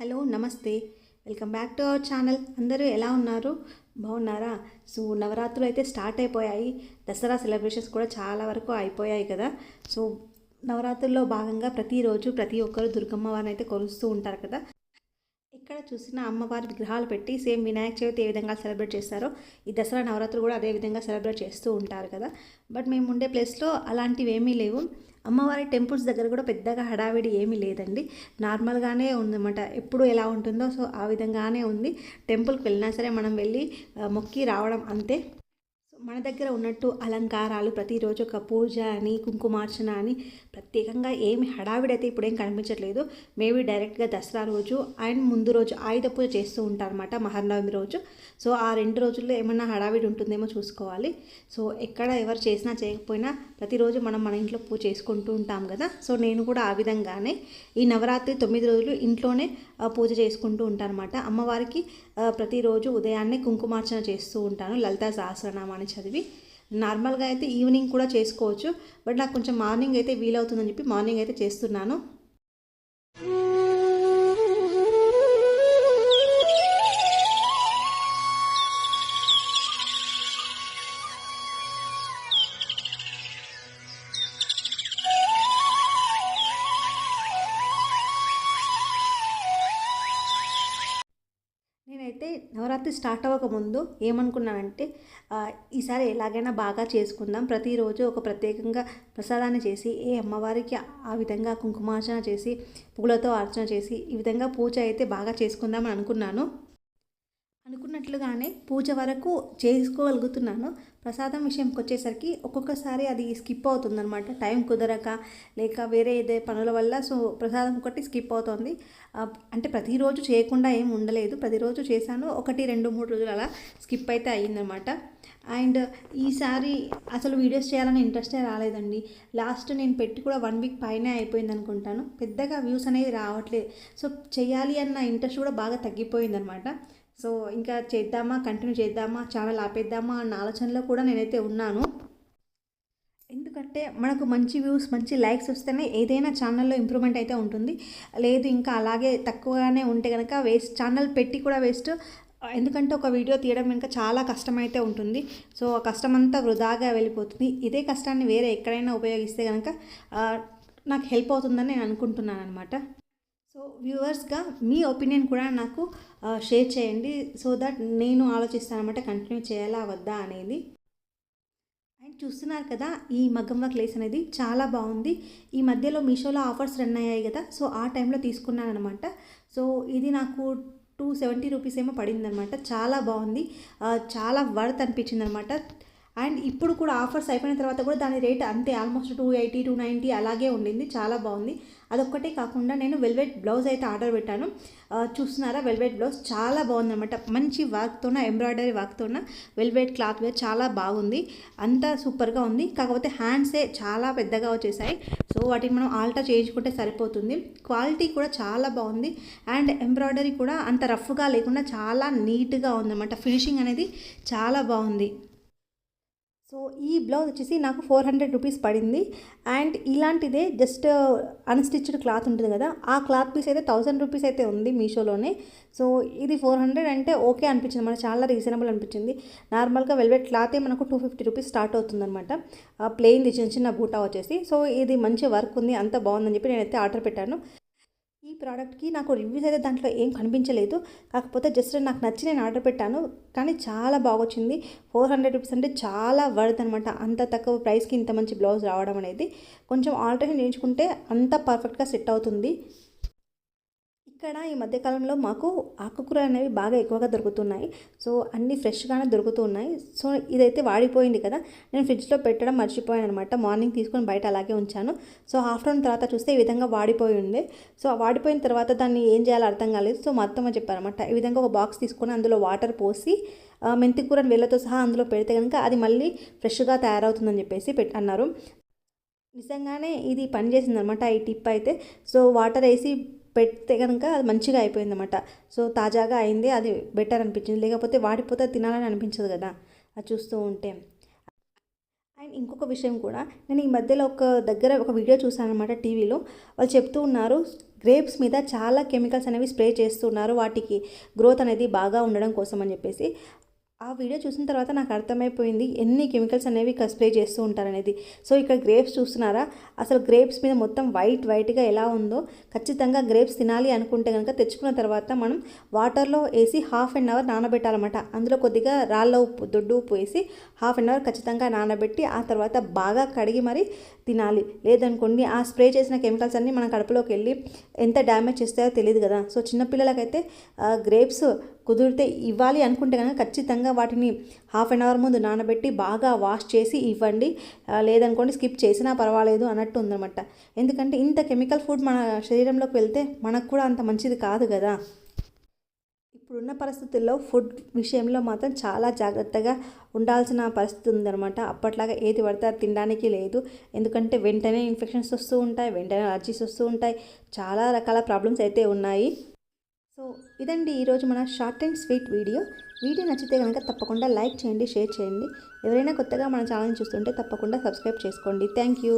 Hello నమస్తే. Welcome back to our channel. అందరూ ఎలా ఉన్నారు? బాగున్నారా? సో నవరాత్రులు అయితే స్టార్ట్ అయిపోయాయి. దసరా సెలబ్రేషన్స్ కూడా చాలా వరకు అయిపోయాయి కదా. సో నవరాత్రుల్లో భాగంగా ప్రతిరోజు ప్రతి ఒక్కరు దుర్గమ్మ వారిని అయితే కొలుస్తూ ఉంటారు కదా. ఎక్కడ చూసినా అమ్మవారి విగ్రహాలు పెట్టి సేమ్ వినాయక చవితి ఏ విధంగా సెలబ్రేట్ చేస్తారో ఈ దసరా నవరాత్రులు కూడా అదే విధంగా సెలబ్రేట్ చేస్తూ ఉంటారు కదా. బట్ మేము ఉండే ప్లేస్లో అలాంటివి ఏమీ లేవు. అమ్మవారి టెంపుల్స్ దగ్గర కూడా పెద్దగా హడావిడి ఏమీ లేదండి. నార్మల్గానే ఉందన్నమాట. ఎప్పుడు ఎలా ఉంటుందో సో ఆ విధంగానే ఉంది. టెంపుల్కి వెళ్ళినా సరే మనం వెళ్ళి మొక్కి రావడం అంతే. మన దగ్గర ఉన్నట్టు అలంకారాలు ప్రతిరోజు ఒక పూజ అని కుంకుమార్చన అని ప్రత్యేకంగా ఏమి హడావిడైతే ఇప్పుడేం కనిపించట్లేదు. మేబీ డైరెక్ట్గా దసరా రోజు అండ్ ముందు రోజు ఆయుధ పూజ చేస్తూ ఉంటారన్నమాట మహర్నవమి రోజు. సో ఆ రెండు రోజుల్లో ఏమన్నా హడావిడి ఉంటుందేమో చూసుకోవాలి. సో ఎక్కడ ఎవరు చేసినా చేయకపోయినా ప్రతిరోజు మనం మన ఇంట్లో పూజ చేసుకుంటూ ఉంటాం కదా. సో నేను కూడా ఆ విధంగానే ఈ నవరాత్రి తొమ్మిది రోజులు ఇంట్లోనే పూజ చేసుకుంటూ ఉంటాను అనమాట అమ్మవారికి ప్రతిరోజు ఉదయాన్నే కుంకుమార్చన చేస్తూ ఉంటాను. లలితా సహస్రనామాన్ని చదివి నార్మల్గా అయితే ఈవినింగ్ కూడా చేసుకోవచ్చు. బట్ నాకు కొంచెం మార్నింగ్ అయితే వీలవుతుందని చెప్పి మార్నింగ్ అయితే చేస్తున్నాను. నేనైతే నవరాత్రి స్టార్ట్ అవ్వకముందు ఏమనుకున్నానంటే ఈసారి ఎలాగైనా బాగా చేసుకుందాం. ప్రతిరోజు ఒక ప్రత్యేకంగా ప్రసాదాన్ని చేసి ఏ అమ్మవారికి ఆ విధంగా కుంకుమార్చన చేసి పూలతో అర్చన చేసి ఈ విధంగా పూజ అయితే బాగా చేసుకుందామని అనుకున్నాను. అనుకున్నట్లుగానే పూజ వరకు చేసుకోగలుగుతున్నాను. ప్రసాదం విషయంకి వచ్చేసరికి ఒక్కొక్కసారి అది స్కిప్ అవుతుందన్నమాట. టైం కుదరక లేక వేరే ఏదే పనుల వల్ల సో ప్రసాదం ఒకటి స్కిప్ అవుతుంది. అంటే ప్రతిరోజు చేయకుండా ఏం ఉండలేదు. ప్రతిరోజు చేశాను. ఒకటి రెండు మూడు రోజులు అలా స్కిప్ అయితే అయ్యిందనమాట అండ్ ఈసారి అసలు వీడియోస్ చేయాలని ఇంట్రెస్టే రాలేదండి. లాస్ట్ నేను పెట్టి కూడా వన్ వీక్ పైనే అయిపోయింది అనుకుంటాను. పెద్దగా వ్యూస్ అనేది రావట్లేదు సో చేయాలి అన్న ఇంట్రెస్ట్ కూడా బాగా తగ్గిపోయిందనమాట సో ఇంకా చేద్దామా కంటిన్యూ చేద్దామా ఛానల్ ఆపేద్దామా అన్న ఆలోచనలో కూడా నేనైతే ఉన్నాను. ఎందుకంటే మనకు మంచి వ్యూస్ మంచి లైక్స్ వస్తేనే ఏదైనా ఛానల్లో ఇంప్రూవ్మెంట్ అయితే ఉంటుంది. లేదు ఇంకా అలాగే తక్కువగానే ఉంటే కనుక వేస్ట్ ఛానల్ పెట్టి కూడా వేస్ట్. ఎందుకంటే ఒక వీడియో తీయడం వెనుక చాలా కష్టమైతే ఉంటుంది. సో ఆ కష్టం అంతా వృధాగా వెళ్ళిపోతుంది. ఇదే కష్టాన్ని వేరే ఎక్కడైనా ఉపయోగిస్తే కనుక నాకు హెల్ప్ అవుతుందని నేను అనుకుంటున్నాను అనమాట సో వ్యూవర్స్గా మీ ఒపీనియన్ కూడా నాకు షేర్ చేయండి సో దట్ నేను ఆలోచిస్తానమాట కంటిన్యూ చేయాలా వద్దా అనేది. అండ్ చూస్తున్నారు కదా ఈ మగ్గం వర్క్ లేస్ అనేది చాలా బాగుంది. ఈ మధ్యలో మీషోలో ఆఫర్స్ రన్ అయ్యాయి కదా సో ఆ టైంలో తీసుకున్నాను అనమాట సో ఇది నాకు టూ సెవెంటీ రూపీస్ ఏమో పడిందనమాట చాలా బాగుంది. చాలా వర్త్ అనిపించింది అనమాట అండ్ ఇప్పుడు కూడా ఆఫర్స్ అయిపోయిన తర్వాత కూడా దాని రేట్ అంతే almost two eighty two ninety అలాగే ఉండింది. చాలా బాగుంది. అదొక్కటే కాకుండా నేను వెల్వెట్ బ్లౌజ్ అయితే ఆర్డర్ పెట్టాను. చూస్తున్నారా? వెల్వెట్ బ్లౌజ్ చాలా బాగుందన్నమాట. మంచి వర్క్తోన ఎంబ్రాయిడరీ వర్క్తోన వెల్వెట్ క్లాత్ వేర్ చాలా బాగుంది. అంతా సూపర్గా ఉంది. కాకపోతే హ్యాండ్సే చాలా పెద్దగా వచ్చేసాయి. సో వాటిని మనం ఆల్టర్ చేయించుకుంటే సరిపోతుంది. క్వాలిటీ కూడా చాలా బాగుంది. అండ్ ఎంబ్రాయిడరీ కూడా అంత రఫ్గా లేకుండా చాలా నీట్గా ఉందన్నమాట. ఫినిషింగ్ అనేది చాలా బాగుంది. సో ఈ బ్లౌజ్ వచ్చేసి నాకు ఫోర్ హండ్రెడ్ రూపీస్ పడింది. అండ్ ఇలాంటిదే జస్ట్ అన్స్టిచ్డ్ క్లాత్ ఉంటుంది కదా ఆ క్లాత్ పీస్ అయితే థౌసండ్ రూపీస్ అయితే ఉంది మీషోలోనే. సో ఇది ఫోర్ హండ్రెడ్ అంటే ఓకే అనిపించింది మనకు చాలా రీజనబుల్ అనిపించింది. నార్మల్గా వెల్వెట్ క్లాతే మనకు టూ ఫిఫ్టీ రూపీస్ స్టార్ట్ అవుతుందన్నమాట. ప్లెయిన్ది చిన్న చిన్న బూటా వచ్చేసి. సో ఇది మంచి వర్క్ ఉంది అంత బాగుందని చెప్పి నేనైతే ఆర్డర్ పెట్టాను. ఈ ప్రోడక్ట్కి నాకు రివ్యూస్ అయితే దాంట్లో ఏం కనిపించలేదు. కాకపోతే జస్ట్ నాకు నచ్చి నేను ఆర్డర్ పెట్టాను. కానీ చాలా బాగొచ్చింది. ఫోర్ హండ్రెడ్ రూపీస్ అంటే చాలా వర్త్ అనమాట అంత తక్కువ ప్రైస్కి ఇంత మంచి బ్లౌజ్ రావడం అనేది. కొంచెం ఆల్టరేషన్ చేయించుకుంటే అంత పర్ఫెక్ట్గా సెట్ అవుతుంది. ఇక్కడ ఈ మధ్యకాలంలో మాకు ఆకుకూరలు అనేవి బాగా ఎక్కువగా దొరుకుతున్నాయి. సో అన్నీ ఫ్రెష్గానే దొరుకుతూ ఉన్నాయి సో ఇదైతే వాడిపోయింది కదా. నేను ఫ్రిడ్జ్లో పెట్టడం మర్చిపోయాను అనమాట మార్నింగ్ తీసుకొని బయట అలాగే ఉంచాను. సో ఆఫ్టర్నూన్ తర్వాత చూస్తే ఈ విధంగా వాడిపోయి ఉంది. సో ఆ వాడిపోయిన తర్వాత దాన్ని ఏం చేయాలో అర్థం కాలేదు. సో మా అత్తమ్మ చెప్పారనమాట ఈ విధంగా ఒక బాక్స్ తీసుకొని అందులో వాటర్ పోసి మెంతికూరని వెళ్ళతో వేళ్ళతో సహా అందులో పెడితే కనుక అది మళ్ళీ ఫ్రెష్గా తయారవుతుందని చెప్పేసి పెట్ అన్నారు. నిజంగానే ఇది పనిచేసింది అనమాట ఈ టిప్ అయితే. సో వాటర్ వేసి పెడితే కనుక అది మంచిగా అయిపోయింది అనమాట సో తాజాగా అయింది అది బెటర్ అనిపించింది. లేకపోతే వాడిపోతే తినాలని అనిపించదు కదా అది చూస్తూ ఉంటే. అండ్ ఇంకొక విషయం కూడా నేను ఈ మధ్యలో ఒక దగ్గర ఒక వీడియో చూసాను అనమాట టీవీలో. వాళ్ళు చెప్తూ ఉన్నారు గ్రేప్స్ మీద చాలా కెమికల్స్ అనేవి స్ప్రే చేస్తున్నారు వాటికి గ్రోత్ అనేది బాగా ఉండడం కోసం అని చెప్పేసి. ఆ వీడియో చూసిన తర్వాత నాకు అర్థమైపోయింది ఎన్ని కెమికల్స్ అనేవి స్ప్రే చేస్తూ ఉంటారనేది. సో ఇక్కడ గ్రేప్స్ చూస్తున్నారా? అసలు గ్రేప్స్ మీద మొత్తం వైట్ వైట్గా ఎలా ఉందో ఖచ్చితంగా గ్రేప్స్ తినాలి అనుకుంటే కనుక తెచ్చుకున్న తర్వాత మనం వాటర్లో వేసి హాఫ్ అన్ అవర్ నానబెట్టాలన్నమాట. అందులో కొద్దిగా రాళ్ళ ఉప్పు దొడ్డు ఉప్పు వేసి హాఫ్ అన్ అవర్ ఖచ్చితంగా నానబెట్టి ఆ తర్వాత బాగా కడిగి మరి తినాలి. లేదనుకోండి ఆ స్ప్రే చేసిన కెమికల్స్ అన్నీ మన కడుపులోకి వెళ్ళి ఎంత డ్యామేజ్ చేస్తాయో తెలియదు కదా. సో చిన్నపిల్లలకైతే గ్రేప్స్ కుదిరితే ఇవ్వాలి అనుకుంటే కనుక ఖచ్చితంగా వాటిని హాఫ్ అన్ అవర్ ముందు నానబెట్టి బాగా వాష్ చేసి ఇవ్వండి. లేదనుకోండి స్కిప్ చేసినా పర్వాలేదు అన్నట్టు ఉందన్నమాట. ఎందుకంటే ఇంత కెమికల్ ఫుడ్ మన శరీరంలోకి వెళ్తే మనకు కూడా అంత మంచిది కాదు కదా. ఇప్పుడున్న పరిస్థితుల్లో ఫుడ్ విషయంలో మాత్రం చాలా జాగ్రత్తగా ఉండాల్సిన పరిస్థితి ఉందన్నమాట. అప్పట్లాగా ఏది పడితే అది తినడానికి లేదు. ఎందుకంటే వెంటనే ఇన్ఫెక్షన్స్ వస్తూ ఉంటాయి వెంటనే అలర్జీస్ వస్తూ ఉంటాయి. చాలా రకాల ప్రాబ్లమ్స్ అయితే ఉన్నాయి. సో ఇదండి ఈరోజు మన short and sweet video. Video నచ్చితే కనుక తప్పకుండా లైక్ చేయండి షేర్ చేయండి. ఎవరైనా కొత్తగా మన ఛానల్ చూస్తుంటే తప్పకుండా సబ్స్క్రైబ్ చేసుకోండి. Thank you.